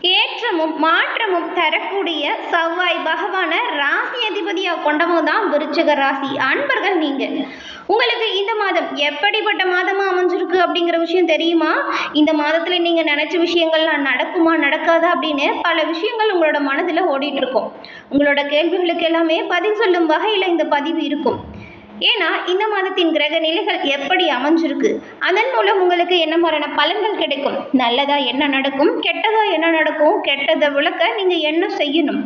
ஏற்றமும் மாற்றமும் தரக்கூடிய செவ்வாய் பகவான ராசி அதிபதியாக கொண்டவங்க தான் விருச்சக ராசி. அன்பர்கள் நீங்கள். உங்களுக்கு இந்த மாதம் எப்படிப்பட்ட மாதமாக அமைஞ்சிருக்கு அப்படிங்கிற விஷயம் தெரியுமா? இந்த மாதத்தில் நீங்கள் நினச்ச விஷயங்கள்லாம் நடக்குமா நடக்காதா அப்படின்னு பல விஷயங்கள் உங்களோட மனதில் ஓடிட்டு இருக்கும். உங்களோட கேள்விகளுக்கு எல்லாமே பதில் சொல்லும் வகையில் இந்த பதிவு இருக்கும். ஏன்னா இந்த மாதத்தின் கிரக நிலைகள் எப்படி அமைஞ்சிருக்கு? அதன் மூலம் உங்களுக்கு என்ன மாதிரியான பலன்கள் கிடைக்கும்? நல்லதா என்ன நடக்கும்? கெட்டதா என்ன நடக்கும்? கெட்டதை விளக்க நீங்க என்ன செய்யணும்?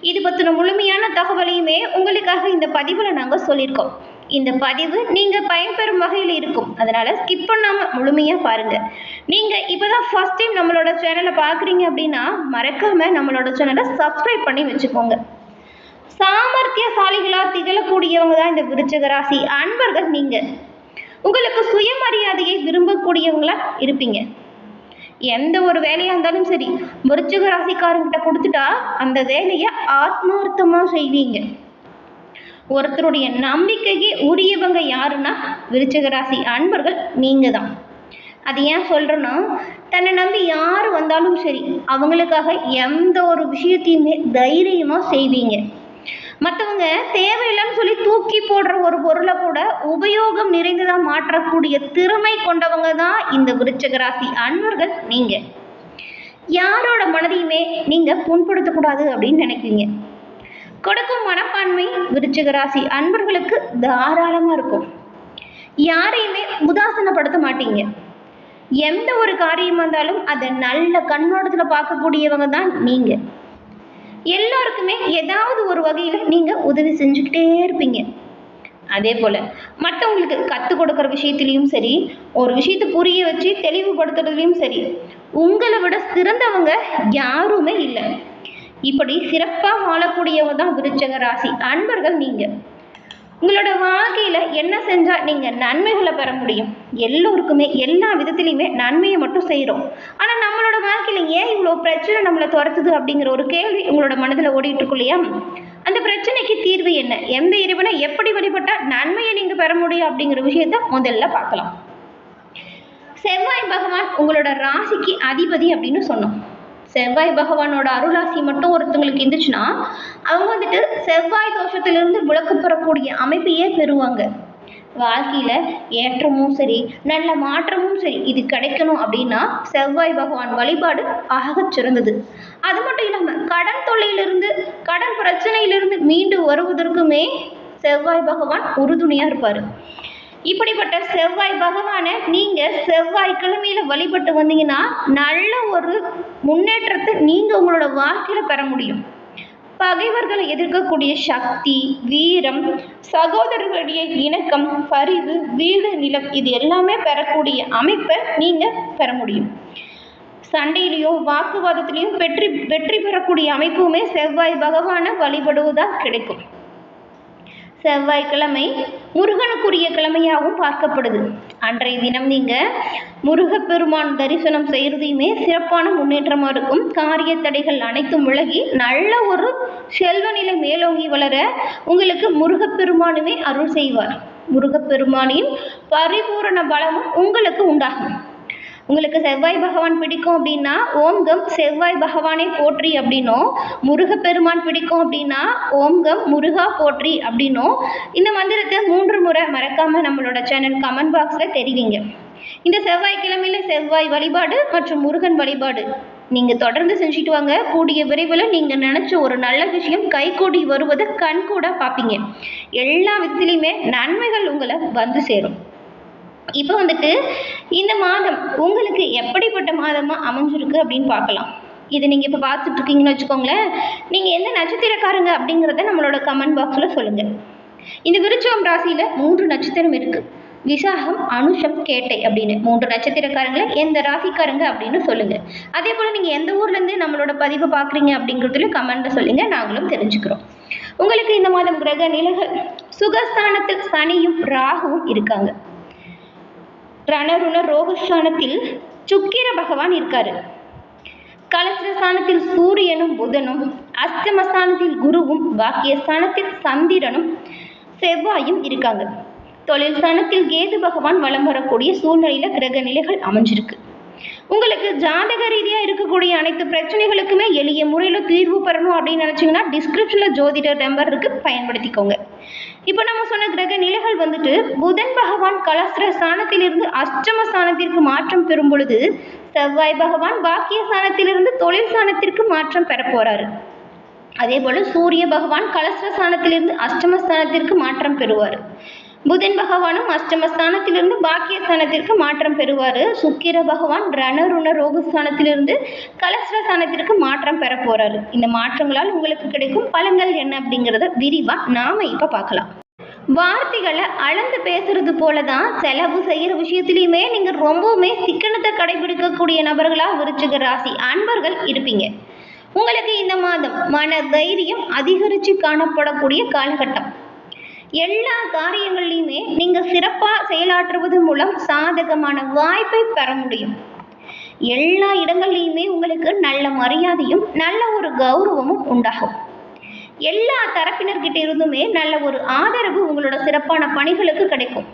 இது பற்றின முழுமையான தகவலையுமே உங்களுக்காக இந்த பதிவில் நாங்கள் சொல்லியிருக்கோம். இந்த பதிவு நீங்க பயன்பெறும் வகையில் இருக்கும். அதனால ஸ்கிப் பண்ணாம முழுமையா பாருங்க. நீங்க இப்பதான் ஃபர்ஸ்ட் டைம் நம்மளோட சேனலை பாக்குறீங்க அப்படின்னா மறக்காம நம்மளோட சேனலை சப்ஸ்கிரைப் பண்ணி வச்சுக்கோங்க. சாமர்த்தியசாலிகளாக திகழக்கூடியவங்க தான் இந்த விருச்சக ராசி அன்பர்கள் நீங்கள் உங்களுக்கு சுயமரியாதையை விரும்பக்கூடியவங்களா இருப்பீங்க. எந்த ஒரு வேலையாக இருந்தாலும் சரி விருச்சிக ராசிக்காரங்கிட்ட கொடுத்துட்டா அந்த வேலையை ஆத்மார்த்தமாக செய்வீங்க. ஒருத்தருடைய நம்பிக்கைக்கு உரியவங்க யாருன்னா விருச்சிக ராசி அன்பர்கள் நீங்கள் தான் அது ஏன் சொல்கிறேன்னா தன்னை நம்பி யார் வந்தாலும் சரி அவங்களுக்காக எந்த ஒரு விஷயத்தையுமே தைரியமாக செய்வீங்க. மற்றவங்க தேவையில்லைன்னு சொல்லி தூக்கி போடுற ஒரு பொருளை கூட உபயோகம் நிறைந்ததா மாற்றக்கூடிய திறமை கொண்டவங்க தான் இந்த விருச்சக ராசி அன்பர்கள் நீங்க. யாரோட மனதையுமே நீங்க புண்படுத்தக்கூடாது அப்படின்னு நினைக்கிறீங்க. கொடுக்கும் மனப்பான்மை விருச்சிக ராசி அன்பர்களுக்கு தாராளமா இருக்கும். யாரையுமே உதாசனப்படுத்த மாட்டீங்க. எந்த ஒரு காரியம் வந்தாலும் அதை நல்ல கண்ணோட்டத்துல பார்க்கக்கூடியவங்க தான் நீங்க. எல்லாருக்குமே ஏதாவது ஒரு வகையில் நீங்கள் உதவி செஞ்சுக்கிட்டே இருப்பீங்க. அதே போல் மற்றவங்களுக்கு கற்றுக் கொடுக்குற விஷயத்துலேயும் சரி ஒரு விஷயத்தை புரிய வச்சு தெளிவுபடுத்துறதுலையும் சரி உங்களை விட சிறந்தவங்க யாருமே இல்லை. இப்படி சிறப்பாக வாழக்கூடியவங்க தான் விருச்சக ராசி. அன்பர்கள் நீங்கள் உங்களோட வாழ்க்கையில் என்ன செஞ்சால் நீங்கள் நன்மைகளை பெற முடியும்? எல்லோருக்குமே எல்லா விதத்துலேயுமே நன்மையை மட்டும் செய்கிறோம் ஆனால் வாழ்க்கையில் ஏன் இவ்வளோ பிரச்சனை நம்மளை துரத்துது அப்படிங்கிற ஒரு கேள்வி உங்களோட மனதில் ஓடிட்டு இருக்கும் இல்லையா? அந்த பிரச்சனைக்கு தீர்வு என்ன? எந்த இறைவனை எப்படி வழிபட்டால் நன்மையை நீங்கள் பெற முடியும் அப்படிங்கிற விஷயத்த முதல்ல பார்க்கலாம். செவ்வாய் பகவான் உங்களோட ராசிக்கு அதிபதி அப்படின்னு சொன்னோம். செவ்வாய் பகவானோட அருளாசி மட்டும் ஒருத்தவங்களுக்கு இருந்துச்சுன்னா அவங்க வந்துட்டு செவ்வாய் தோஷத்திலிருந்து விளக்கு பெறக்கூடிய அமைப்பையே பெறுவாங்க. வாழ்க்கையில் ஏற்றமும் சரி நல்ல மாற்றமும் சரி இது கிடைக்கணும் அப்படின்னா செவ்வாய் பகவான் வழிபாடு ஆகச் சிறந்தது. அது மட்டும் இல்லாமல் கடன் தொல்லையிலிருந்து கடன் பிரச்சனையிலிருந்து மீண்டு வருவதற்குமே செவ்வாய் பகவான் உறுதுணையாக இருப்பார். இப்படிப்பட்ட செவ்வாய் பகவானை நீங்கள் செவ்வாய் கிழமையில் வழிபட்டு வந்தீங்கன்னா நல்ல ஒரு முன்னேற்றத்தை நீங்கள் உங்களோட வாழ்க்கையில் பெற முடியும். பகைவர்களை எதிர்க்கக்கூடிய சக்தி வீரம் சகோதரர்களுடைய இணக்கம் பரிவு வீடு நிலம் இது எல்லாமே பெறக்கூடிய அமைப்பை நீங்கள் பெற முடியும். சண்டையிலையோ வாக்குவாதத்திலையும் வெற்றி வெற்றி பெறக்கூடிய அமைப்புமே செவ்வாய் பகவானை வழிபடுவதாக கிடைக்கும். செவ்வாய்க்கிழமை முருகனுக்குரிய கிழமையாகவும் பார்க்கப்படுது. அன்றைய தினம் நீங்கள் முருகப்பெருமான் தரிசனம் செய்கிறதையுமே சிறப்பான முன்னேற்றமாக இருக்கும். காரிய தடைகள் அனைத்தும் விலகி நல்ல ஒரு செல்வ நிலை மேலோங்கி வளர உங்களுக்கு முருகப்பெருமானுமே அருள் செய்வார். முருகப்பெருமானின் பரிபூரண பலமும் உங்களுக்கு உண்டாகும். உங்களுக்கு செவ்வாய் பகவான் பிடிக்கும் அப்படின்னா ஓம்கம் செவ்வாய் பகவானே போற்றி அப்படின்னும். முருகப்பெருமான் பிடிக்கும் அப்படின்னா ஓம்கம் முருகா போற்றி அப்படின்னும். இந்த மந்திரத்தை மூன்று முறை மறக்காம நம்மளோட சேனல் கமெண்ட் பாக்ஸில் தெரிவிங்க. இந்த செவ்வாய்க்கிழமையில செவ்வாய் வழிபாடு மற்றும் முருகன் வழிபாடு நீங்க தொடர்ந்து செஞ்சுட்டு வாங்க. கூடிய விரைவில் நீங்க நினைச்ச ஒரு நல்ல விஷயம் கைகூடி வருவதை கண்கூட பார்ப்பீங்க எல்லா விதத்திலையுமே நன்மைகள் உங்களை வந்து சேரும். இப்போ வந்துட்டு இந்த மாதம் உங்களுக்கு எப்படிப்பட்ட மாதமாக அமைஞ்சிருக்கு அப்படின்னு பார்க்கலாம். இது நீங்கள் இப்போ பார்த்துட்ருக்கீங்கன்னு வச்சுக்கோங்களேன். நீங்கள் எந்த நட்சத்திரக்காரங்க அப்படிங்கிறத நம்மளோட கமெண்ட் பாக்ஸில் சொல்லுங்கள் இந்த விருச்சவம் ராசியில் மூன்று நட்சத்திரம் இருக்குது விசாகம் அனுஷம் கேட்டை அப்படின்னு மூன்று நட்சத்திரக்காரங்களை எந்த ராசிக்காரங்க அப்படின்னு சொல்லுங்கள் அதே போல் நீங்கள் எந்த ஊர்லேருந்து நம்மளோட பதிவை பார்க்குறீங்க அப்படிங்கிறதுல கமெண்ட்டில் சொல்லுங்கள் நாங்களும் தெரிஞ்சுக்கிறோம். உங்களுக்கு இந்த மாதம் கிரக நிலைகள் சுகஸ்தானத்தில் சனியும் ராகுவும் இருக்காங்க. ரணருண ரோகஸ்தானத்தில் சுக்கிர பகவான் இருக்காரு. கலசரஸ்தானத்தில் சூரியனும் புதனும் அஸ்தமஸ்தானத்தில் குருவும் பாக்கியஸ்தானத்தில் சந்திரனும் செவ்வாயும் இருக்காங்க. தொழில் ஸ்தானத்தில் கேது பகவான் வலம் வரக்கூடிய சூழ்நிலையில கிரக நிலைகள் அமைஞ்சிருக்கு. உங்களுக்கு ஜாதக ரீதியாக இருக்கக்கூடிய அனைத்து பிரச்சனைகளுக்குமே எளிய முறையில் தீர்வு பெறணும் அப்படின்னு நினச்சிங்கன்னா டிஸ்கிரிப்ஷனில் ஜோதிடர் நம்பர் இருக்குது பயன்படுத்திக்கோங்க. இப்போ நம்ம சொன்ன கிரக நிலைகள் வந்துட்டு புதன் பகவான் கலஸ்திர ஸ்தானத்திலிருந்து அஷ்டம ஸ்தானத்திற்கு மாற்றம் பெறும் பொழுது செவ்வாய் பகவான் பாக்கிய ஸ்தானத்திலிருந்து தொழில் ஸ்தானத்திற்கு மாற்றம் பெற போகிறாரு அதே போல் சூரிய பகவான் கலஸ்திர ஸ்தானத்திலிருந்து அஷ்டமஸ்தானத்திற்கு மாற்றம் பெறுவார். புதன் பகவானும் அஷ்டமஸ்தானத்திலிருந்து பாக்கியஸ்தானத்திற்கு மாற்றம் பெறுவார். சுக்கிர பகவான் ரணருண ரோகஸ்தானத்திலிருந்து கலஸ்திர மாற்றம் பெற போகிறாரு இந்த மாற்றங்களால் உங்களுக்கு கிடைக்கும் பலன்கள் என்ன அப்படிங்கிறத விரிவாக நாம இப்போ பார்க்கலாம். வார்த்தைகளை அளந்து பேசுறது போல தான் செலவு செய்கிற விஷயத்துலையுமே நீங்கள் ரொம்பவுமே சிக்கனத்தை கடைபிடிக்கக்கூடிய நபர்களாக விருச்சிக ராசி அன்பர்கள் இருப்பீங்க. உங்களுக்கு இந்த மாதம் மன தைரியம் அதிகரித்து காணப்படக்கூடிய காலகட்டம். எல்லா காரியங்கள்லையுமே நீங்கள் சிறப்பாக செயலாற்றுவது மூலம் சாதகமான வாய்ப்பை பெற முடியும். எல்லா இடங்கள்லையுமே உங்களுக்கு நல்ல மரியாதையும் நல்ல ஒரு கௌரவமும் உண்டாகும். எல்லா தரப்பினர்கிட்ட இருந்துமே நல்ல ஒரு ஆதரவு உங்களோட சிறப்பான பணிகளுக்கு கிடைக்கும்.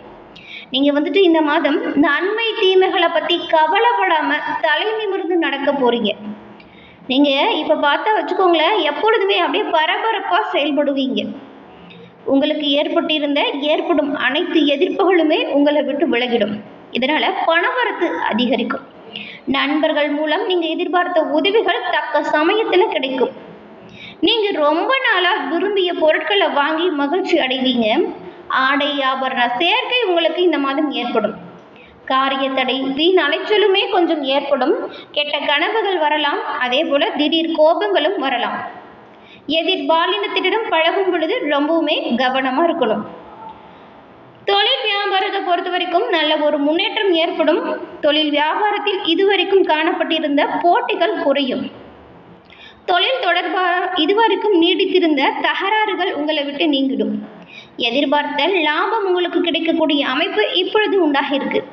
நீங்கள் வந்துட்டு இந்த மாதம் நன்மை தீமைகளை பற்றி கவலைப்படாமல் தலை நிமிர்ந்து நடக்க போறீங்க. நீங்கள் இப்போ பார்த்தா வச்சுக்கோங்களேன் எப்பொழுதுமே அப்படியே பரபரப்பாக செயல்படுவீங்க. உங்களுக்கு ஏற்பட்டிருந்த ஏற்படும் அனைத்து எதிர்ப்புகளுமே உங்களை விட்டு விலகிடும். இதனால் பணவரத்து அதிகரிக்கும். நண்பர்கள் மூலம் நீங்கள் எதிர்பார்த்த உதவிகள் தக்க சமயத்தில் கிடைக்கும். நீங்கள் ரொம்ப நாளாக விரும்பிய பொருட்களை வாங்கி மகிழ்ச்சி அடைவீங்க. ஆடை ஆபரண சேர்க்கை உங்களுக்கு இந்த மாதம் ஏற்படும். காரிய தடை வீண் அலைச்சலுமே கொஞ்சம் ஏற்படும். கெட்ட கனவுகள் வரலாம். அதே போல திடீர் கோபங்களும் வரலாம். எதிர் பாலினத்திடம் பழகும் பொழுது ரொம்பவுமே கவனமாக இருக்கணும். தொழில் வியாபாரத்தை பொறுத்த வரைக்கும் நல்ல ஒரு முன்னேற்றம் ஏற்படும். தொழில் வியாபாரத்தில் இதுவரைக்கும் காணப்பட்டிருந்த போட்டிகள் குறையும். தொழில் தொடர்பாக இதுவரைக்கும் நீடித்திருந்த தகராறுகள் உங்களை விட்டு நீங்கிடும். எதிர்பார்த்த லாபம் உங்களுக்கு கிடைக்கக்கூடிய அமைப்பு இப்பொழுது உண்டாகியிருக்கு.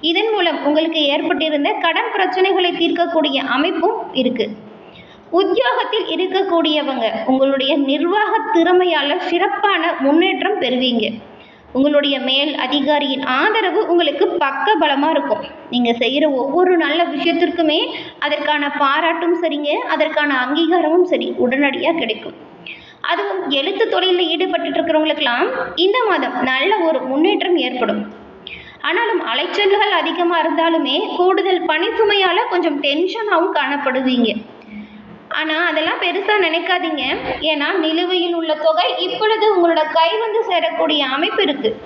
இதன் மூலம் உங்களுக்கு ஏற்பட்டிருந்த கடன் பிரச்சனைகளை தீர்க்கக்கூடிய அமைப்பும் இருக்குது உத்தியோகத்தில் இருக்கக்கூடியவங்க உங்களுடைய நிர்வாக திறமையால் சிறப்பான முன்னேற்றம் பெறுவீங்க. உங்களுடைய மேல் அதிகாரியின் ஆதரவு உங்களுக்கு பக்க பலமாக இருக்கும். நீங்கள் செய்கிற ஒவ்வொரு நல்ல விஷயத்திற்குமே அதற்கான பாராட்டும் சரிங்க அதற்கான அங்கீகாரமும் சரி உடனடியாக கிடைக்கும். அதுவும் எழுத்து தொழிலில் ஈடுபட்டு இருக்கிறவங்களுக்கெல்லாம் இந்த மாதம் நல்ல ஒரு முன்னேற்றம் ஏற்படும். ஆனாலும் அலைச்சல்கள் அதிகமாக இருந்தாலுமே கூடுதல் பணி சுமையால் கொஞ்சம் டென்ஷனாகவும் காணப்படுவீங்க. ஆனால் அதெல்லாம் பெருசாக நினைக்காதீங்க. ஏன்னா நிலுவையில் உள்ள தொகை இப்பொழுது உங்களோட கை வந்து சேரக்கூடிய அமைப்பு இருக்குது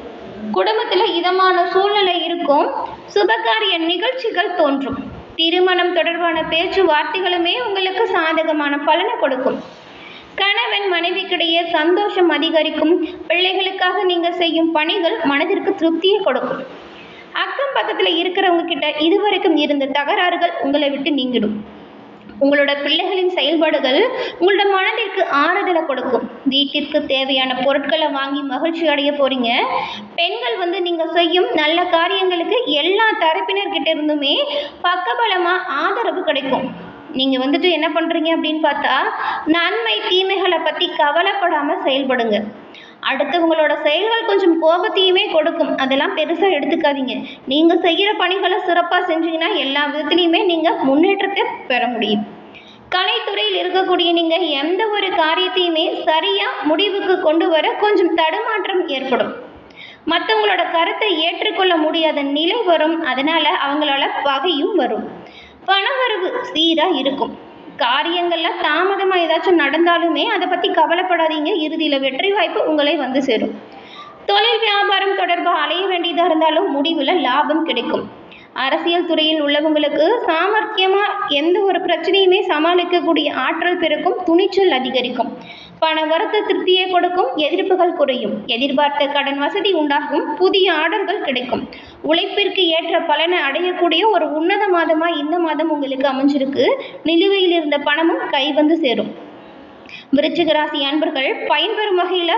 குடும்பத்தில் இதமான சூழ்நிலை இருக்கும். சுபகாரிய நிகழ்ச்சிகள் தோன்றும். திருமணம் தொடர்பான பேச்சுவார்த்தைகளுமே உங்களுக்கு சாதகமான பலனை கொடுக்கும். கணவன் மனைவிக்கிடையே சந்தோஷம் அதிகரிக்கும். பிள்ளைகளுக்காக நீங்கள் செய்யும் பணிகள் மனதிற்கு திருப்தியை கொடுக்கும். அக்கம் பக்கத்தில் இருக்கிறவங்க கிட்ட இதுவரைக்கும் இருந்த தகராறுகள் உங்களை விட்டு நீங்கிடும். உங்களோட பிள்ளைகளின் செயல்பாடுகள் உங்களோட மனதிற்கு ஆறுதலை கொடுக்கும். வீட்டிற்கு தேவையான பொருட்களை வாங்கி மகிழ்ச்சி அடைய போறீங்க. பெண்கள் வந்து நீங்க செய்யும் நல்ல காரியங்களுக்கு எல்லா தரப்பினர்கிட்ட இருந்துமே பக்கபலமா ஆதரவு கிடைக்கும். நீங்க வந்துட்டு என்ன பண்றீங்க அப்படின்னு பார்த்தா நன்மை தீமைகளை பத்தி கவலைப்படாம செயல்படுங்க. அடுத்தவங்களோட செயல்கள் கொஞ்சம் கோபத்தையுமே கொடுக்கும். அதெல்லாம் பெருசாக எடுத்துக்காதீங்க. நீங்கள் செய்கிற பணிகளை சிறப்பாக செஞ்சீங்கன்னா எல்லா விதத்துலேயுமே நீங்கள் முன்னேற்றத்தை பெற முடியும். கலைத்துறையில் இருக்கக்கூடிய நீங்கள் எந்த ஒரு காரியத்தையுமே சரியாக முடிவுக்கு கொண்டு வர கொஞ்சம் தடுமாற்றம் ஏற்படும். மற்றவங்களோட கருத்தை ஏற்றுக்கொள்ள முடியாத நிலை வரும். அதனால் அவங்களால பகையும் வரும். பணவரவு சீராக இருக்கும். காரியங்களில் தாமதமாக ஏதாச்சும் நடந்தாலுமே அதை பற்றி கவலைப்படாதீங்க. இறுதியில் வெற்றி வாய்ப்பு உங்களை வந்து சேரும். தொழில் வியாபாரம் தொடர்பாக அலைய வேண்டியதாக இருந்தாலும் முடிவில் லாபம் கிடைக்கும். அரசியல் துறையில் உள்ளவங்களுக்கு சாமர்த்தியமாக எந்த ஒரு பிரச்சனையுமே சமாளிக்கக்கூடிய ஆற்றல் பிறக்கும் துணிச்சல் அதிகரிக்கும். பண வரத்து திருப்தியை கொடுக்கும் எதிர்ப்புகள் குறையும். எதிர்பார்த்த கடன் வசதி உண்டாகும் புதிய ஆர்டர்கள் கிடைக்கும். உழைப்பிற்கு ஏற்ற பலனை அடையக்கூடிய ஒரு உன்னத மாதமாக இந்த மாதம் உங்களுக்கு அமைஞ்சிருக்கு. நிலுவையில் இருந்த பணமும் கை வந்து சேரும். விருச்சிக ராசி அன்பர்கள் பயன்பெறும் வகையில்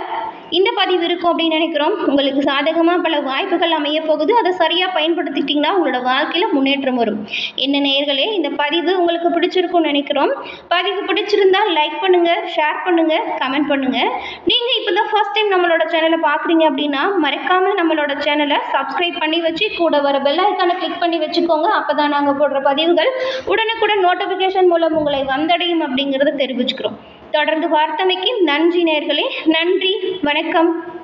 இந்த பதிவு இருக்கும் அப்படின்னு நினைக்கிறோம். உங்களுக்கு சாதகமாக பல வாய்ப்புகள் அமைய போகுது. அதை சரியாக பயன்படுத்திட்டிங்கன்னா உங்களோட வாழ்க்கையில் முன்னேற்றம் வரும். என்ன நேர்களே இந்த பதிவு உங்களுக்கு பிடிச்சிருக்கும்னு நினைக்கிறோம். பதிவு பிடிச்சிருந்தா லைக் பண்ணுங்கள் ஷேர் பண்ணுங்கள் கமெண்ட் பண்ணுங்கள் நீங்கள் இப்போ தான் ஃபர்ஸ்ட் டைம் நம்மளோட சேனலை பார்க்குறீங்க அப்படின்னா மறக்காமல் நம்மளோட சேனலை சப்ஸ்கிரைப் பண்ணி வச்சு கூட வர பெல் ஐக்கானை கிளிக் பண்ணி வச்சுக்கோங்க. அப்போ தான் நாங்கள் போடுற பதிவுகள் உடனுக்குடன் நோட்டிஃபிகேஷன் மூலம் உங்களை வந்தடையும் அப்படிங்கிறத தெரிவிச்சுக்கிறோம். தொடர்ந்து வார்த்தமைக்கு நன்றி நேர்களே. நன்றி. வணக்கம்.